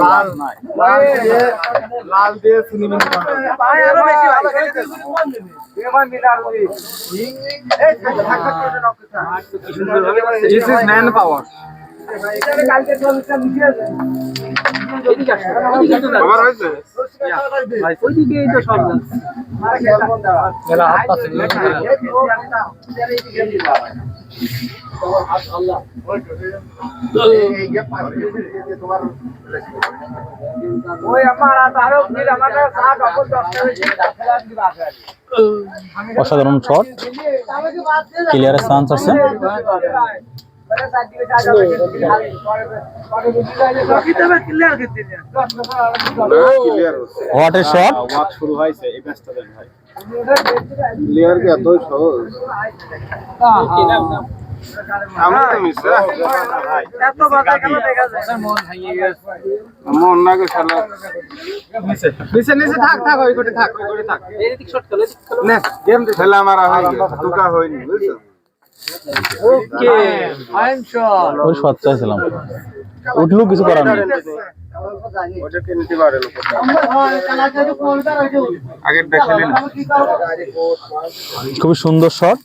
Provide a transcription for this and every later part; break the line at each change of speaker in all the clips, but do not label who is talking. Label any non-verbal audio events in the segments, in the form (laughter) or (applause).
লাল লাল দিয়ে চিনি মিনি বানাবে। This is man power. আবার হয়েছে
অসাধারণ শট। ক্লিয়ারের চান্স আছে।
ক্লিয়ার হচ্ছে
হোয়াট এ শট
ওয়াক শুরু হয়েছে এই ম্যাচটা দেন ভাই ক্লিয়ার কি এত সহজ? আমরা তো মিস মন না গো শালা নিচে নিচে নিচে থাক থাক ওই কোটে থাক ওই কোটে থাক। না গেম খেলা মারা হয়ে গেছে হয়নি বুঝছ?
ওই শট চাইছিলাম। উঠলেও কিছু করার নেই।
ওটাকে নিতে পারে লোক আগের দেখলেন
খুবই সুন্দর শট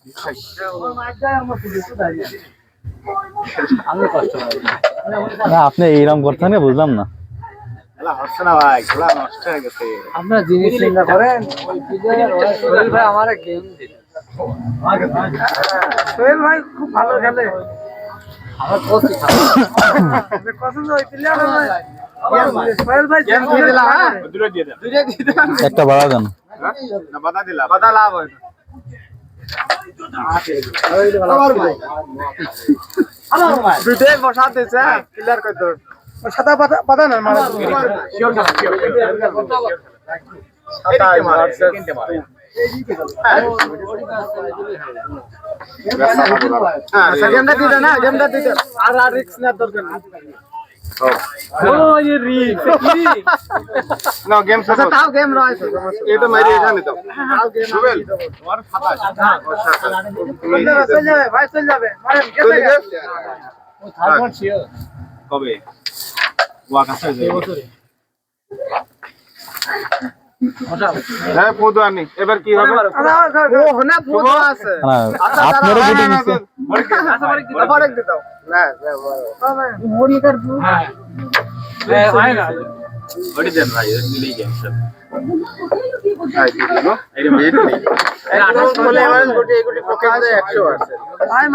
আপনি এইরকম করতে না বুঝলাম না।
না নষ্ট হয়ে গেছে।
আপনার জিনিস চিন্তা করেন সোহেল ভাই আমার গেম দিল। সোহেল ভাই খুব ভালো খেলে। আমার সোহেল ভাই
হ্যাঁ? দুটো দিয়ে
একটা বাড়া দেন।
না বাধা দিলা বাধা লাভ হয় দুটোই বসা দিছে ক্লিয়ার করে সাদা পাতা পাতা না মারা হ্যাঁ। আর আর রিস্ক (laughs) না দরকার
ये রিক্স
না গেম তাও গেম রয়েছে। এটা মারি এখানে দাও তাও গেম সুবেল। তোমার খাতা চলে যাবে ভাই চলে যাবে। মারেন গেছে
থার্ড শিওর
কবে? হ্যাঁ পুদু আনি। এবার কি হবে? ও না পুদু আছে।
না আপনারও গুটি নিচ্ছে
পরে দিতে দাও না মনিটর
হ্যাঁ আয়না
ওটি দেন ভাই দিলেই গেম সব। আই দিলো। এই মেট নেই এই আঠাশ বলে আমার গুটি গুটি পক্ষে 100 আছে।
ভাই